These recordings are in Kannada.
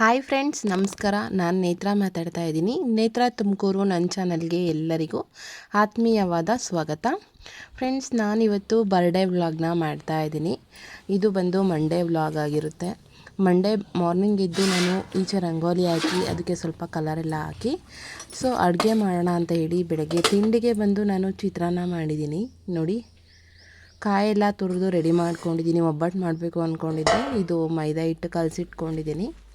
ಹಾಯ್ ಫ್ರೆಂಡ್ಸ್ ನಮಸ್ಕಾರ. ನಾನು ನೇತ್ರ ಮಾತಾಡ್ತಾ ಇದ್ದೀನಿ. ನೇತ್ರ ತುಮಕೂರು ನನ್ನ ಚಾನಲ್ಗೆ ಎಲ್ಲರಿಗೂ ಆತ್ಮೀಯವಾದ ಸ್ವಾಗತ. ಫ್ರೆಂಡ್ಸ್ ನಾನಿವತ್ತು ಬರ್ಡೇ ವ್ಲಾಗ್ನ ಮಾಡ್ತಾ ಇದ್ದೀನಿ. ಇದು ಬಂದು ಮಂಡೇ ವ್ಲಾಗ್ ಆಗಿರುತ್ತೆ. ಮಂಡೇ ಮಾರ್ನಿಂಗ್ ಇದ್ದು ನಾನು ಈಚೆ ರಂಗೋಲಿ ಹಾಕಿ, ಅದಕ್ಕೆ ಸ್ವಲ್ಪ ಕಲರೆಲ್ಲ ಹಾಕಿ ಸೊ ಅಡುಗೆ ಮಾಡೋಣ ಅಂತ ಹೇಳಿ ಬೆಳಗ್ಗೆ ತಿಂಡಿಗೆ ಬಂದು ನಾನು ಚಿತ್ರಾನ್ನ ಮಾಡಿದ್ದೀನಿ. ನೋಡಿ, ಕಾಯೆಲ್ಲ ತುರಿದು ರೆಡಿ ಮಾಡ್ಕೊಂಡಿದ್ದೀನಿ. ಒಬ್ಬಟ್ಟು ಮಾಡಬೇಕು ಅಂದ್ಕೊಂಡಿದ್ದೆ ಇದು ಮೈದಾ ಹಿಟ್ಟು ಕಲಸಿಟ್ಕೊಂಡಿದ್ದೀನಿ.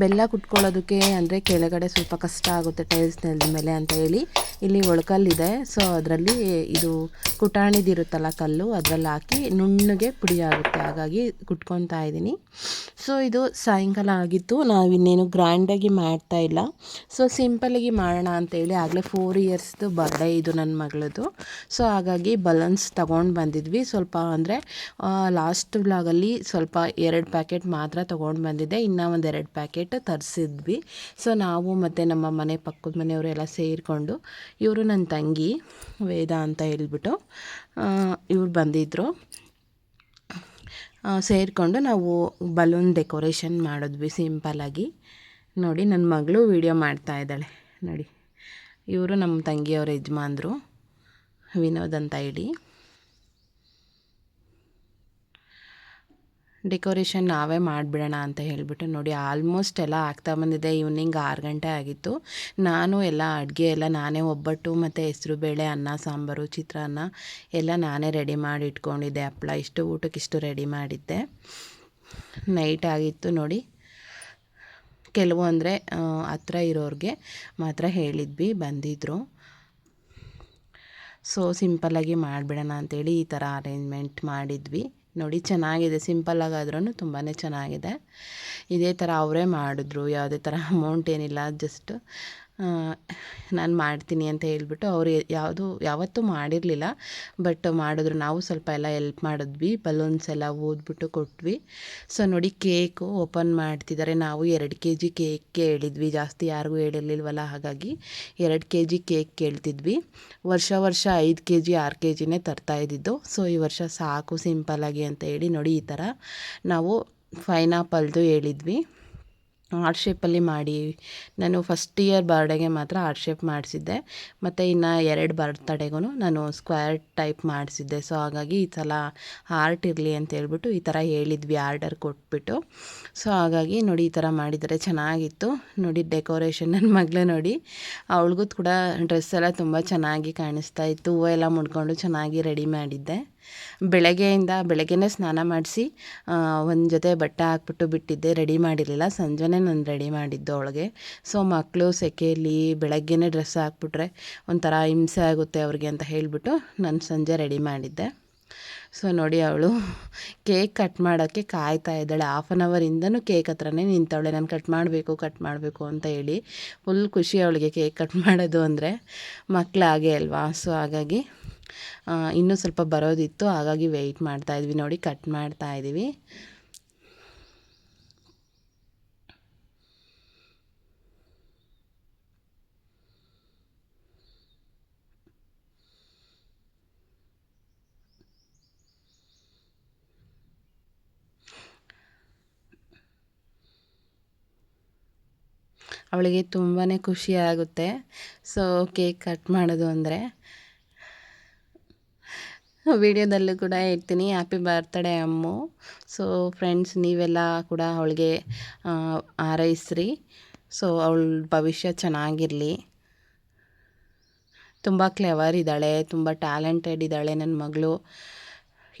ಬೆಲ್ಲ ಕುಟ್ಕೊಳ್ಳೋದಕ್ಕೆ ಅಂದರೆ ಕೆಳಗಡೆ ಸ್ವಲ್ಪ ಕಷ್ಟ ಆಗುತ್ತೆ ಟೈಲ್ಸ್ ನೆಲದ ಮೇಲೆ ಅಂತ ಹೇಳಿ. ಇಲ್ಲಿ ಒಳಕಲ್ಲಿದೆ. ಸೊ ಅದರಲ್ಲಿ ಇದು ಕುಟಾಣಿದಿರುತ್ತಲ್ಲ ಕಲ್ಲು, ಅದರಲ್ಲಿ ಹಾಕಿ ನುಣ್ಣಗೆ ಪುಡಿ ಆಗುತ್ತೆ. ಹಾಗಾಗಿ ಕುಟ್ಕೊತಾ ಇದ್ದೀನಿ. ಸೊ ಇದು ಸಾಯಂಕಾಲ ಆಗಿತ್ತು. ನಾವು ಇನ್ನೇನು ಗ್ರ್ಯಾಂಡಾಗಿ ಮಾಡ್ತಾ ಇಲ್ಲ. ಸೊ ಸಿಂಪಲಾಗಿ ಮಾಡೋಣ ಅಂತೇಳಿ ಆಗಲೇ ಫೋರ್ ಇಯರ್ಸ್ದು ಬರ್ಡೇ ಇದು ನನ್ನ ಮಗಳದು ಸೊ ಹಾಗಾಗಿ ಬಲೂನ್ಸ್ ತೊಗೊಂಡು ಬಂದಿದ್ವಿ. ಸ್ವಲ್ಪ ಅಂದರೆ ಲಾಸ್ಟ್ ಲಾಗಲ್ಲಿ ಸ್ವಲ್ಪ ಎರಡು ಪ್ಯಾಕೆಟ್ ಮಾತ್ರ ತೊಗೊಂಡು ಬಂದಿದ್ದೆ. ಇನ್ನೂ ಒಂದು ಎರಡು ಪ್ಯಾಕೆಟ್ ತರಿಸಿದ್ವಿ. ಸೊ ನಾವು ಮತ್ತು ನಮ್ಮ ಮನೆ ಪಕ್ಕದ ಮನೆಯವರೆಲ್ಲ ಸೇರಿಕೊಂಡು ಇವರು ನನ್ನ ತಂಗಿ, ವೇದ ಅಂತ ಹೇಳ್ಬಿಟ್ಟು ಇವ್ರು ಬಂದಿದ್ದರು ಸೇರಿಕೊಂಡು ನಾವು ಬಲೂನ್ ಡೆಕೋರೇಷನ್ ಮಾಡಿದ್ವಿ ಸಿಂಪಲಾಗಿ ನೋಡಿ ನನ್ನ ಮಗಳು ವೀಡಿಯೋ ಮಾಡ್ತಾ ಇದ್ದಾಳೆ. ನೋಡಿ, ಇವರು ನಮ್ಮ ತಂಗಿಯವ್ರ ಯಜಮಾನ್ರು, ವಿನೋದ್ ಅಂತ ಹೇಳಿ. ಡೆಕೋರೇಷನ್ ನಾವೇ ಮಾಡಿಬಿಡೋಣ ಅಂತ ಹೇಳಿಬಿಟ್ಟು ನೋಡಿ ಆಲ್ಮೋಸ್ಟ್ ಎಲ್ಲ ಆಗ್ತಾ ಬಂದಿದೆ. ಈವ್ನಿಂಗ್ ಆರು ಗಂಟೆ ಆಗಿತ್ತು. ನಾನು ಎಲ್ಲ ಅಡುಗೆ ಎಲ್ಲ ನಾನೇ ಒಬ್ಬಟ್ಟು ಮತ್ತು ಹೆಸರು ಬೇಳೆ, ಅನ್ನ, ಸಾಂಬಾರು, ಚಿತ್ರಾನ್ನ ಎಲ್ಲ ನಾನೇ ರೆಡಿ ಮಾಡಿ ಇಟ್ಕೊಂಡಿದ್ದೆ. ಹಪ್ಪಳ ಇಷ್ಟು, ಊಟಕ್ಕೆ ಇಷ್ಟು ರೆಡಿ ಮಾಡಿದ್ದೆ. ನೈಟ್ ಆಗಿತ್ತು ನೋಡಿ. ಕೆಲವು ಅಂದರೆ ಹತ್ರ ಇರೋರಿಗೆ ಮಾತ್ರ ಹೇಳಿದ್ವಿ ಬಂದಿದ್ದರು ಸೊ ಸಿಂಪಲ್ಲಾಗಿ ಮಾಡಿಬಿಡೋಣ ಅಂಥೇಳಿ ಈ ಥರ ಅರೇಂಜ್ಮೆಂಟ್ ಮಾಡಿದ್ವಿ. ನೋಡಿ ಚೆನ್ನಾಗಿದೆ ಸಿಂಪಲ್ಲಾಗಾದ್ರೂ ತುಂಬಾ ಚೆನ್ನಾಗಿದೆ. ಇದೇ ಥರ ಅವರೇ ಮಾಡಿದ್ರು, ಯಾವುದೇ ಥರ ಅಮೌಂಟ್ ಏನಿಲ್ಲ ಜಸ್ಟ್ ನಾನು ಮಾಡ್ತೀನಿ ಅಂತ ಹೇಳ್ಬಿಟ್ಟು ಅವರು ಯಾವುದು, ಯಾವತ್ತೂ ಮಾಡಿರಲಿಲ್ಲ. ಬಟ್ ಮಾಡಿದ್ರು, ನಾವು ಸ್ವಲ್ಪ ಎಲ್ಲ ಎಲ್ಪ್ ಮಾಡಿದ್ವಿ ಬಲೂನ್ಸ್ ಎಲ್ಲ ಊದ್ಬಿಟ್ಟು ಕೊಟ್ವಿ. ಸೊ ನೋಡಿ ಕೇಕು ಓಪನ್ ಮಾಡ್ತಿದ್ದಾರೆ. ನಾವು ಎರಡು ಕೆ ಜಿ ಕೇಕ್ ಹೇಳಿದ್ವಿ ಜಾಸ್ತಿ ಯಾರಿಗೂ ಹೇಳಿರ್ಲಿಲ್ವಲ್ಲ, ಹಾಗಾಗಿ ಎರಡು ಕೆ ಜಿ ಕೇಕ್ ಕೇಳ್ತಿದ್ವಿ. ವರ್ಷ ವರ್ಷ ಐದು ಕೆ ಜಿ ಆರು ಕೆ ಜಿನೇ ತರ್ತಾಯಿದ್ದಿದ್ದು ಸೊ ಈ ವರ್ಷ ಸಾಕು ಸಿಂಪಲ್ಲಾಗಿ ಅಂತ ಹೇಳಿ ನೋಡಿ ಈ ಥರ ನಾವು ಫೈನಾಪಲ್ದು ಹೇಳಿದ್ವಿ. ಆರ್ಟ್ ಶೇಪಲ್ಲಿ ಮಾಡಿ. ನಾನು ಫಸ್ಟ್ ಇಯರ್ ಬರ್ಡೇಗೆ ಮಾತ್ರ ಆರ್ಟ್ ಶೇಪ್ ಮಾಡಿಸಿದ್ದೆ. ಮತ್ತು ಇನ್ನು ಎರಡು ಬರ್ತಡೆಗೂ ನಾನು ಸ್ಕ್ವೇರ್ ಟೈಪ್ ಮಾಡಿಸಿದ್ದೆ. ಸೊ, ಹಾಗಾಗಿ ಈ ಸಲ ಆರ್ಟ್ ಇರಲಿ ಅಂತ ಹೇಳ್ಬಿಟ್ಟು ಈ ಥರ ಹೇಳಿದ್ವಿ, ಆರ್ಡರ್ ಕೊಟ್ಬಿಟ್ಟು. ಸೊ, ಹಾಗಾಗಿ ನೋಡಿ ಈ ಥರ ಮಾಡಿದರೆ ಚೆನ್ನಾಗಿತ್ತು. ನೋಡಿ ಡೆಕೋರೇಷನ್ ನನ್ನ ಮಗಳೇ ನೋಡಿ. ಅವಳಿಗೂ ಕೂಡ ಡ್ರೆಸ್ ಎಲ್ಲ ತುಂಬ ಚೆನ್ನಾಗಿ ಕಾಣಿಸ್ತಾ ಇತ್ತು. ಹೂವು ಎಲ್ಲ ಮುಡ್ಕೊಂಡು ಚೆನ್ನಾಗಿ ರೆಡಿ ಮಾಡಿದ್ದೆ. ಬೆಳಗ್ಗೆಯಿಂದ ಬೆಳಗ್ಗೆನೇ ಸ್ನಾನ ಮಾಡಿಸಿ ಒಂದು ಜೊತೆ ಬಟ್ಟೆ ಹಾಕ್ಬಿಟ್ಟು ಬಿಟ್ಟಿದ್ದೆ. ರೆಡಿ ಮಾಡಿರಲಿಲ್ಲ. ಸಂಜೆನೇ ನಾನು ರೆಡಿ ಮಾಡಿದ್ದು ಅವಳಿಗೆ. ಸೊ ಮಕ್ಕಳು ಸೆಕೆಯಲ್ಲಿ ಬೆಳಗ್ಗೆನೇ ಡ್ರೆಸ್ ಹಾಕ್ಬಿಟ್ರೆ ಒಂಥರ ಹಿಂಸೆ ಆಗುತ್ತೆ ಅವ್ರಿಗೆ ಅಂತ ಹೇಳಿಬಿಟ್ಟು ನಾನು ಸಂಜೆ ರೆಡಿ ಮಾಡಿದ್ದೆ. ಸೊ ನೋಡಿ ಅವಳು ಕೇಕ್ ಕಟ್ ಮಾಡೋಕ್ಕೆ ಕಾಯ್ತಾ ಇದ್ದಾಳೆ. ಹಾಫ್ ಆನ್ ಅವರಿಂದನೂ ಕೇಕ್ ಹತ್ರನೇ ನಿಂತವಳೆ. ನಾನು ಕಟ್ ಮಾಡಬೇಕು ಕಟ್ ಮಾಡಬೇಕು ಅಂತ ಹೇಳಿ ಫುಲ್ ಖುಷಿ ಅವಳಿಗೆ ಕೇಕ್ ಕಟ್ ಮಾಡೋದು ಅಂದರೆ ಮಕ್ಕಳು ಹಾಗೆ ಅಲ್ವಾ? ಸೊ ಹಾಗಾಗಿ ಇನ್ನೂ ಸ್ವಲ್ಪ ಬರೋದಿತ್ತು. ಹಾಗಾಗಿ ವೆಯ್ಟ್ ಮಾಡ್ತಾಯಿದ್ವಿ ನೋಡಿ, ಕಟ್ ಮಾಡ್ತಾಯಿದ್ದೀವಿ ಅವಳಿಗೆ ತುಂಬಾ ಖುಷಿ ಆಗುತ್ತೆ. ಸೊ ಕೇಕ್ ಕಟ್ ಮಾಡೋದು ಅಂದರೆ ವಿಡಿಯೋದಲ್ಲೂ ಕೂಡ ಇರ್ತೀನಿ. Happy birthday Ammu. So friends ನೀವೆಲ್ಲ ಕೂಡ ಅವಳಿಗೆ ಹಾರೈಸ್ರಿ. ಸೊ ಅವಳ ಭವಿಷ್ಯ ಚೆನ್ನಾಗಿರಲಿ. ತುಂಬ ಕ್ಲೆವರ್ ಇದ್ದಾಳೆ. ತುಂಬ ಟ್ಯಾಲೆಂಟೆಡ್ ಇದ್ದಾಳೆ. ನನ್ನ ಮಗಳು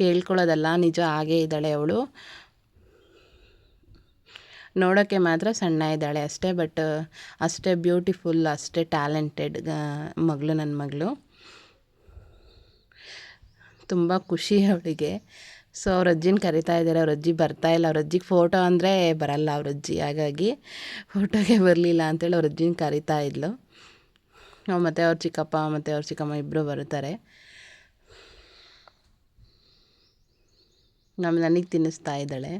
ಹೇಳ್ಕೊಳ್ಳೋದಲ್ಲ ನಿಜ ಹಾಗೇ ಇದ್ದಾಳೆ ಅವಳು. ನೋಡೋಕ್ಕೆ ಮಾತ್ರ ಸಣ್ಣ ಇದ್ದಾಳೆ ಅಷ್ಟೇ ಬಟ್ ಅಷ್ಟೇ ಬ್ಯೂಟಿಫುಲ್ ಅಷ್ಟೇ ಟ್ಯಾಲೆಂಟೆಡ್ ಮಗಳು ನನ್ನ ಮಗಳು. ತುಂಬ ಖುಷಿ ಅವಳಿಗೆ. ಸೊ ಅವ್ರ ಅಜ್ಜಿನ ಕರಿತಾ ಇದ್ದಾರೆ ಅವ್ರ ಅಜ್ಜಿ ಬರ್ತಾ ಇಲ್ಲ, ಅವ್ರ ಅಜ್ಜಿಗೆ ಫೋಟೋ ಅಂದರೆ ಬರಲ್ಲ ಅವ್ರ ಅಜ್ಜಿ, ಹಾಗಾಗಿ ಫೋಟೋಗೆ ಬರಲಿಲ್ಲ ಅಂತೇಳಿ ಅವ್ರ ಅಜ್ಜಿನ ಕರಿತಾ ಇದ್ಲು. ಮತ್ತು ಅವ್ರ ಚಿಕ್ಕಪ್ಪ, ಮತ್ತು ಅವ್ರ ಚಿಕ್ಕಮ್ಮ ಇಬ್ಬರು ಬರ್ತಾರೆ ನಮ್ಮ ನನಗೆ ತಿನ್ನಿಸ್ತಾ ಇದ್ದಾಳೆ.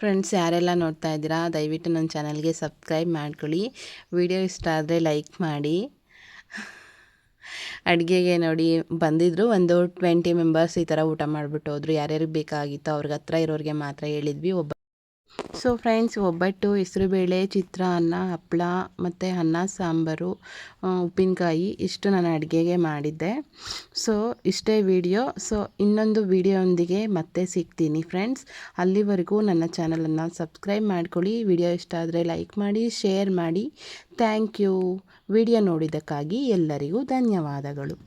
ಫ್ರೆಂಡ್ಸ್ ಯಾರೆಲ್ಲ ನೋಡ್ತಾ ಇದ್ದೀರಾ, ದಯವಿಟ್ಟು ನನ್ನ ಚಾನಲ್ಗೆ ಸಬ್ಸ್ಕ್ರೈಬ್ ಮಾಡ್ಕೊಳ್ಳಿ. ವಿಡಿಯೋ ಇಷ್ಟ ಆದರೆ ಲೈಕ್ ಮಾಡಿ. ಅಡುಗೆಗೆ ನೋಡಿ ಬಂದಿದ್ದರು ಒಂದು ಟ್ವೆಂಟಿ ಮೆಂಬರ್ಸ್ ಈ ಥರ ಊಟ ಮಾಡಿಬಿಟ್ಟು ಹೋದರು. ಯಾರ್ಯಾರಿಗೆ ಬೇಕಾಗಿತ್ತು ಅವ್ರಿಗೆ ಹತ್ರ ಇರೋರಿಗೆ ಮಾತ್ರ ಹೇಳಿದ್ವಿ. ಒಬ್ಬ ಸೊ ಫ್ರೆಂಡ್ಸ್ ಒಬ್ಬಟ್ಟು, ಹೆಸರುಬೇಳೆ ಚಿತ್ರಾನ್ನ ಹಪ್ಪಳ ಮತ್ತು ಅನ್ನ, ಸಾಂಬಾರು ಉಪ್ಪಿನಕಾಯಿ ಇಷ್ಟು ನಾನು ಅಡುಗೆಗೆ ಮಾಡಿದ್ದೆ. ಸೊ ಇಷ್ಟೇ ವಿಡಿಯೋ ಸೊ ಇನ್ನೊಂದು ವಿಡಿಯೋದೊಂದಿಗೆ ಮತ್ತೆ ಸಿಗ್ತೀನಿ ಫ್ರೆಂಡ್ಸ್ ಅಲ್ಲಿವರೆಗೂ ನನ್ನ ಚಾನಲನ್ನು ಸಬ್ಸ್ಕ್ರೈಬ್ ಮಾಡ್ಕೊಳ್ಳಿ. ವಿಡಿಯೋ ಇಷ್ಟ ಆದರೆ ಲೈಕ್ ಮಾಡಿ ಶೇರ್ ಮಾಡಿ. ಥ್ಯಾಂಕ್ ಯು ವಿಡಿಯೋ ನೋಡಿದ್ದಕ್ಕಾಗಿ ಎಲ್ಲರಿಗೂ ಧನ್ಯವಾದಗಳು.